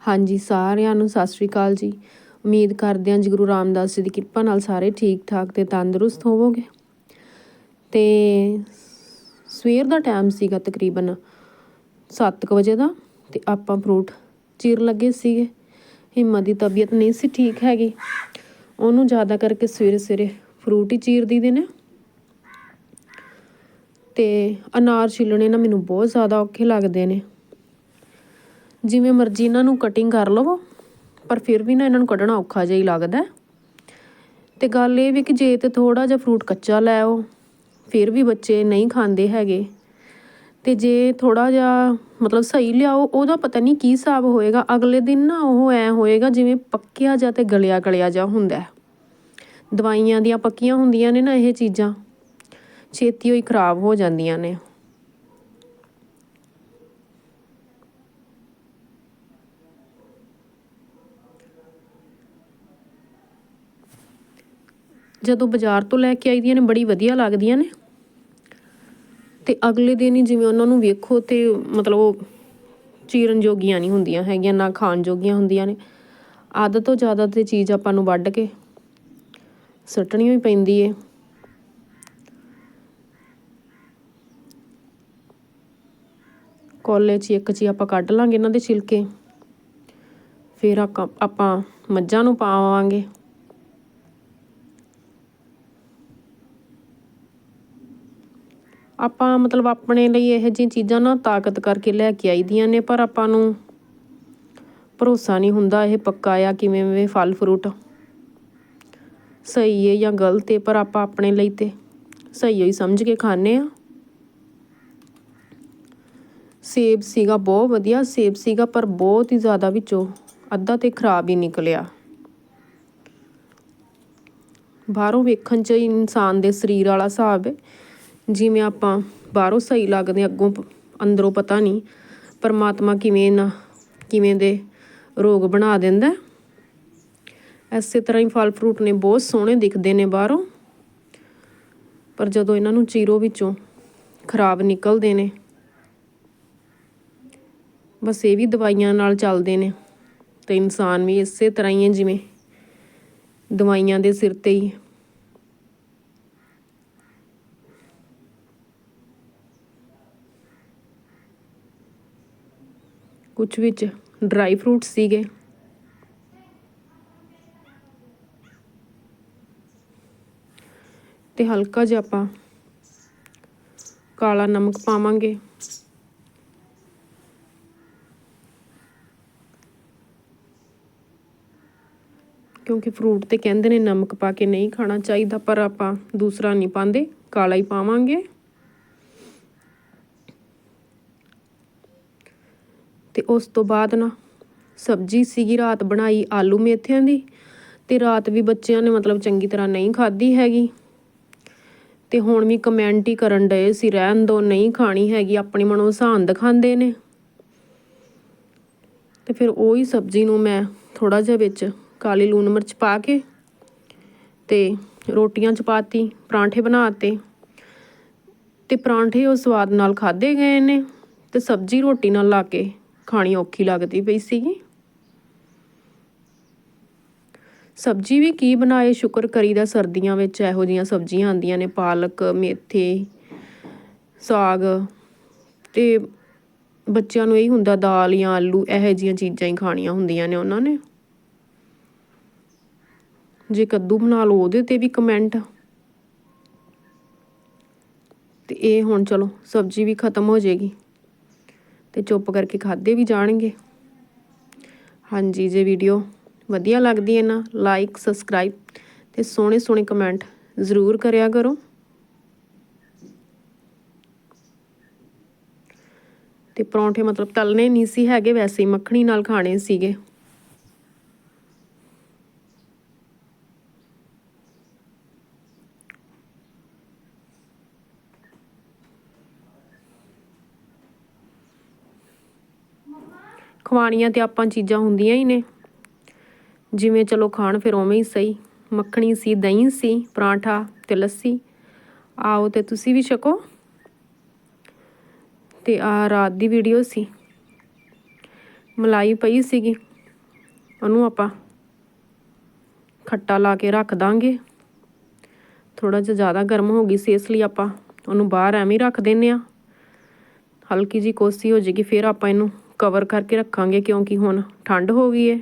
ਹਾਂਜੀ, ਸਾਰਿਆਂ ਨੂੰ ਸਤਿ ਸ਼੍ਰੀ ਅਕਾਲ ਜੀ। ਉਮੀਦ ਕਰਦੇ ਹਾਂ ਜੀ ਗੁਰੂ ਰਾਮਦਾਸ ਜੀ ਦੀ ਕਿਰਪਾ ਨਾਲ ਸਾਰੇ ਠੀਕ ਠਾਕ ਤੇ ਤੰਦਰੁਸਤ ਹੋਵੋਗੇ। ਤੇ ਸਵੇਰ ਦਾ ਟਾਈਮ ਸੀਗਾ ਤਕਰੀਬਨ 7:00 ਵਜੇ ਦਾ ਤੇ ਆਪਾਂ ਫਰੂਟ ਚੀਰ ਲੱਗੇ ਸੀਗੇ। ਹਿੰਮਤ ਦੀ ਤਬੀਅਤ ਨਹੀਂ ਸੀ ਠੀਕ ਹੈਗੀ। ਉਹਨੂੰ ਜ਼ਿਆਦਾ ਕਰਕੇ ਸਵੇਰੇ ਸਵੇਰੇ ਫਰੂਟ ਹੀ ਚੀਰ ਦਈਦੇ ਨੇ। ਤੇ ਅਨਾਰ ਛਿੱਲਣੇ ਨਾ ਮੈਨੂੰ ਬਹੁਤ ਜ਼ਿਆਦਾ ਔਖੇ ਲੱਗਦੇ ਨੇ। ਜਿਵੇਂ ਮਰਜ਼ੀ ਇਹਨਾਂ ਨੂੰ ਕਟਿੰਗ ਕਰ ਲਵੋ, ਪਰ ਫਿਰ ਵੀ ਨਾ ਇਹਨਾਂ ਨੂੰ ਕੱਢਣਾ ਔਖਾ ਜਿਹਾ ਹੀ ਲੱਗਦਾ ਅਤੇ ਗੱਲ ਇਹ ਵੀ ਕਿ ਜੇ ਤਾਂ ਥੋੜ੍ਹਾ ਜਿਹਾ ਫਰੂਟ ਕੱਚਾ ਲੈ ਆਓ, ਫਿਰ ਵੀ ਬੱਚੇ ਨਹੀਂ ਖਾਂਦੇ ਹੈਗੇ। ਅਤੇ ਜੇ ਥੋੜ੍ਹਾ ਜਿਹਾ ਮਤਲਬ ਸਹੀ ਲਿਆਓ, ਉਹਦਾ ਪਤਾ ਨਹੀਂ ਕੀ ਹਿਸਾਬ ਹੋਏਗਾ, ਅਗਲੇ ਦਿਨ ਨਾ ਉਹ ਐ ਹੋਏਗਾ ਜਿਵੇਂ ਪੱਕਿਆ ਜਾਂ ਤੇ ਗਲਿਆ ਗਲਿਆ ਜਾ ਹੁੰਦਾ ਦਵਾਈਆਂ ਦੀਆਂ ਪੱਕੀਆਂ ਹੁੰਦੀਆਂ ਨੇ ਨਾ ਇਹ ਚੀਜ਼ਾਂ, ਛੇਤੀ ਹੋਈ ਖਰਾਬ ਹੋ ਜਾਂਦੀਆਂ ਨੇ। ਜਦੋਂ ਬਾਜ਼ਾਰ ਤੋਂ ਲੈ ਕੇ ਆਈ ਦੀਆਂ ਨੇ, ਬੜੀ ਵਧੀਆ ਲੱਗਦੀਆਂ ਨੇ। ਤੇ ਅਗਲੇ ਦਿਨ ਹੀ ਜਿਵੇਂ ਉਹਨਾਂ ਨੂੰ ਵੇਖੋ ਤੇ ਮਤਲਬ ਉਹ ਚੀਰਨ ਜੋਗੀਆਂ ਨਹੀਂ ਹੁੰਦੀਆਂ ਹੈਗੀਆਂ, ਨਾ ਖਾਣ ਜੋਗੀਆਂ ਹੁੰਦੀਆਂ ਨੇ। ਆਦਤ ਤੋਂ ਜ਼ਿਆਦਾ ਤੇ ਚੀਜ਼ ਆਪਾਂ ਨੂੰ ਵੱਢ ਕੇ ਸੁੱਟਣੀ ਹੀ ਪੈਂਦੀ ਏ। ਕੋਲੇ 'ਚ ਇੱਕ 'ਚ ਆਪਾਂ ਕੱਢ ਲਾਂਗੇ ਇਹਨਾਂ ਦੇ ਛਿਲਕੇ। ਫਿਰ ਆਪਾਂ ਮੱਝਾਂ ਨੂੰ ਪਾਵਾਂਗੇ। ਆਪਾਂ ਮਤਲਬ ਆਪਣੇ ਲਈ ਇਹੋ ਜਿਹੀਆਂ ਚੀਜ਼ਾਂ ਨਾ ਤਾਕਤ ਕਰਕੇ ਲੈ ਕੇ ਆਈ ਦੀਆਂ ਨੇ, ਪਰ ਆਪਾਂ ਨੂੰ ਭਰੋਸਾ ਨਹੀਂ ਹੁੰਦਾ ਇਹ ਪੱਕਾ ਆ ਕਿਵੇਂ ਵੇ ਫਲ ਫਰੂਟ। ਸਹੀ ਹੈ ਜਾਂ ਗਲਤ ਹੈ, ਪਰ ਆਪਾਂ ਆਪਣੇ ਲਈ ਤੇ ਸਹੀ ਹੀ ਸਮਝ ਕੇ ਖਾਣੇ ਆ ਸੇਬ ਸੀਗਾ ਬਹੁਤ ਵਧੀਆ, ਸੇਬ ਸੀਗਾ ਪਰ ਬਹੁਤ ਹੀ ਜ਼ਿਆਦਾ ਵਿੱਚੋਂ ਅੱਧਾ ਤੇ ਖਰਾਬ ਹੀ ਨਿਕਲਿਆ। ਬਾਹਰੋਂ ਵੇਖਣ 'ਚ ਇਨਸਾਨ ਦੇ ਸਰੀਰ ਵਾਲਾ ਹਿਸਾਬ ਹੈ। ਜਿਵੇਂ ਆਪਾਂ ਬਾਹਰੋਂ ਸਹੀ ਲੱਗਦੇ ਅੱਗੋਂ ਅੰਦਰੋਂ ਪਤਾ ਨਹੀਂ, ਪਰਮਾਤਮਾ ਕਿਵੇਂ ਨਾ, ਕਿਵੇਂ ਦੇ ਰੋਗ ਬਣਾ ਦਿੰਦਾ ਐਸੇ ਤਰ੍ਹਾਂ ਹੀ ਫਲ ਫਰੂਟ ਨੇ ਬਹੁਤ ਸੋਹਣੇ ਦਿਖਦੇ ਨੇ ਬਾਹਰੋਂ, ਪਰ ਜਦੋਂ ਇਹਨਾਂ ਨੂੰ ਚੀਰੋ ਵਿੱਚੋਂ ਖਰਾਬ ਨਿਕਲਦੇ ਨੇ, ਬਸ ਇਹ ਵੀ ਦਵਾਈਆਂ ਨਾਲ ਚੱਲਦੇ ਨੇ, ਤੇ ਇਨਸਾਨ ਵੀ ਇਸੇ ਤਰ੍ਹਾਂ ਹੀ ਹੈ, ਜਿਵੇਂ ਦਵਾਈਆਂ ਦੇ ਸਿਰ ਤੇ ਹੀ ਕੁਝ ਵਿੱਚ ਡਰਾਈ ਫਰੂਟ ਸੀਗੇ। ਤੇ ਹਲਕਾ ਜਿਹਾ ਆਪਾਂ ਕਾਲਾ ਨਮਕ ਪਾਵਾਂਗੇ। ਕਿਉਂਕਿ ਫਰੂਟ ਤੇ ਕਹਿੰਦੇ ਨੇ ਨਮਕ ਪਾ ਕੇ ਨਹੀਂ ਖਾਣਾ ਚਾਹੀਦਾ, ਪਰ ਆਪਾਂ ਦੂਸਰਾ ਨਹੀਂ ਪਾਉਂਦੇ, ਕਾਲਾ ਹੀ ਪਾਵਾਂਗੇ। ਤੇ ਉਸ ਤੋਂ ਬਾਅਦ ਨਾ ਸਬਜ਼ੀ ਸੀਗੀ, ਰਾਤ ਬਣਾਈ ਆਲੂ ਮੇਥਿਆਂ ਦੀ ਤੇ ਰਾਤ ਵੀ ਬੱਚਿਆਂ ਨੇ ਮਤਲਬ ਚੰਗੀ ਤਰ੍ਹਾਂ ਨਹੀਂ ਖਾਧੀ ਹੈਗੀ। ਤੇ ਹੁਣ ਵੀ ਕਮੈਂਟ ਹੀ ਕਰਨ ਡਏ ਸੀ, ਰਹਿਣ ਦੋ, ਨਹੀਂ ਖਾਣੀ ਹੈਗੀ, ਆਪਣੀ ਮਨੋਂ ਸਾਨ ਦਿਖਾਉਂਦੇ ਨੇ। ਤੇ ਫਿਰ ਉਹੀ ਸਬਜ਼ੀ ਨੂੰ ਮੈਂ ਥੋੜਾ ਜਿਹਾ ਵਿੱਚ ਕਾਲੀ ਲੂਣ ਮਿਰਚ ਪਾ ਕੇ ਤੇ ਰੋਟੀਆਂ ਚ ਪਾਤੀ, ਪਰਾਂਠੇ ਬਣਾਤੇ ਤੇ। ਪਰਾਂਠੇ ਉਹ ਸਵਾਦ ਨਾਲ ਖਾਦੇ ਗਏ ਨੇ ਤੇ ਸਬਜ਼ੀ ਰੋਟੀ ਨਾਲ ਲਾ ਕੇ ਖਾਣੀ ਔਖੀ ਲੱਗਦੀ ਪਈ ਸੀਗੀ। ਸਬਜ਼ੀ ਵੀ ਕੀ ਬਣਾਏ? ਸ਼ੁਕਰ ਕਰੀਦਾ ਸਰਦੀਆਂ ਵਿੱਚ ਇਹੋ ਜੀਆਂ ਸਬਜ਼ੀਆਂ ਆਉਂਦੀਆਂ ਨੇ, ਪਾਲਕ, ਮੇਥੇ, ਸਾਗ ਤੇ ਬੱਚਿਆਂ ਨੂੰ ਇਹ ਹੁੰਦਾ ਦਾਲ ਜਾਂ ਆਲੂ, ਇਹੋ ਜੀਆਂ ਚੀਜ਼ਾਂ ਹੀ ਖਾਣੀਆਂ ਹੁੰਦੀਆਂ ਨੇ ਉਹਨਾਂ ਨੇ। ਜੇ ਕੱਦੂ ਬਣਾ ਲਓ, ਉਹਦੇ ਤੇ ਵੀ ਕਮੈਂਟ ਤੇ ਇਹ ਹੁਣ ਚਲੋ, ਸਬਜ਼ੀ ਵੀ ਖਤਮ ਹੋ ਜਾਏਗੀ। ਤੇ ਚੁੱਪ ਕਰਕੇ ਖਾਦੇ ਵੀ ਜਾਣਗੇ। ਹਾਂਜੀ, ਜੇ ਵੀਡੀਓ ਵਧੀਆ ਲੱਗਦੀ ਹੈ ਨਾ ਲਾਈਕ ਸਬਸਕ੍ਰਾਈਬ ਤੇ ਸੋਹਣੇ ਸੋਹਣੇ ਕਮੈਂਟ ਜ਼ਰੂਰ ਕਰਿਆ ਕਰੋ। ਤੇ ਪਰੌਂਠੇ ਮਤਲਬ ਤਲਨੇ ਨਹੀਂ ਸੀ ਹੈਗੇ, ਵੈਸੇ ਹੀ ਮੱਖਣੀ ਨਾਲ ਖਾਣੇ ਸੀਗੇ। ਖਵਾਣੀਆਂ ਤੇ ਆਪਾਂ ਚੀਜ਼ਾਂ ਹੁੰਦੀਆਂ ਹੀ ਨੇ। ਜਿਵੇਂ ਚਲੋ ਖਾਣ ਫਿਰ ਉਵੇਂ ਹੀ ਸਹੀ। ਮੱਖਣੀ ਸੀ, ਦਹੀਂ ਸੀ, ਪਰਾਂਠਾ ਤੇ ਲੱਸੀ। ਆਓ ਤੇ ਤੁਸੀਂ ਵੀ ਛਕੋ। ਤੇ ਆ ਰਾਤ ਦੀ ਵੀਡੀਓ ਸੀ। ਮਲਾਈ ਪਈ ਸੀਗੀ। ਉਹਨੂੰ ਆਪਾਂ ਖੱਟਾ ਲਾ ਕੇ ਰੱਖ ਦਾਂਗੇ। ਥੋੜਾ ਜਿਹਾ ਜ਼ਿਆਦਾ ਗਰਮ ਹੋ ਗਈ ਸੀ, ਇਸ ਲਈ ਆਪਾਂ ਉਹਨੂੰ ਬਾਹਰ ਐਵੇਂ ਹੀ ਰੱਖ ਦਿੰਨੇ ਆ ਹਲਕੀ ਜੀ ਕੋਸੀ ਹੋ ਜੇਗੀ ਫਿਰ ਆਪਾਂ ਇਹਨੂੰ ਕਵਰ ਕਰਕੇ ਰੱਖਾਂਗੇ ਕਿਉਂਕਿ ਹੁਣ ਠੰਡ ਹੋ ਗਈ ਹੈ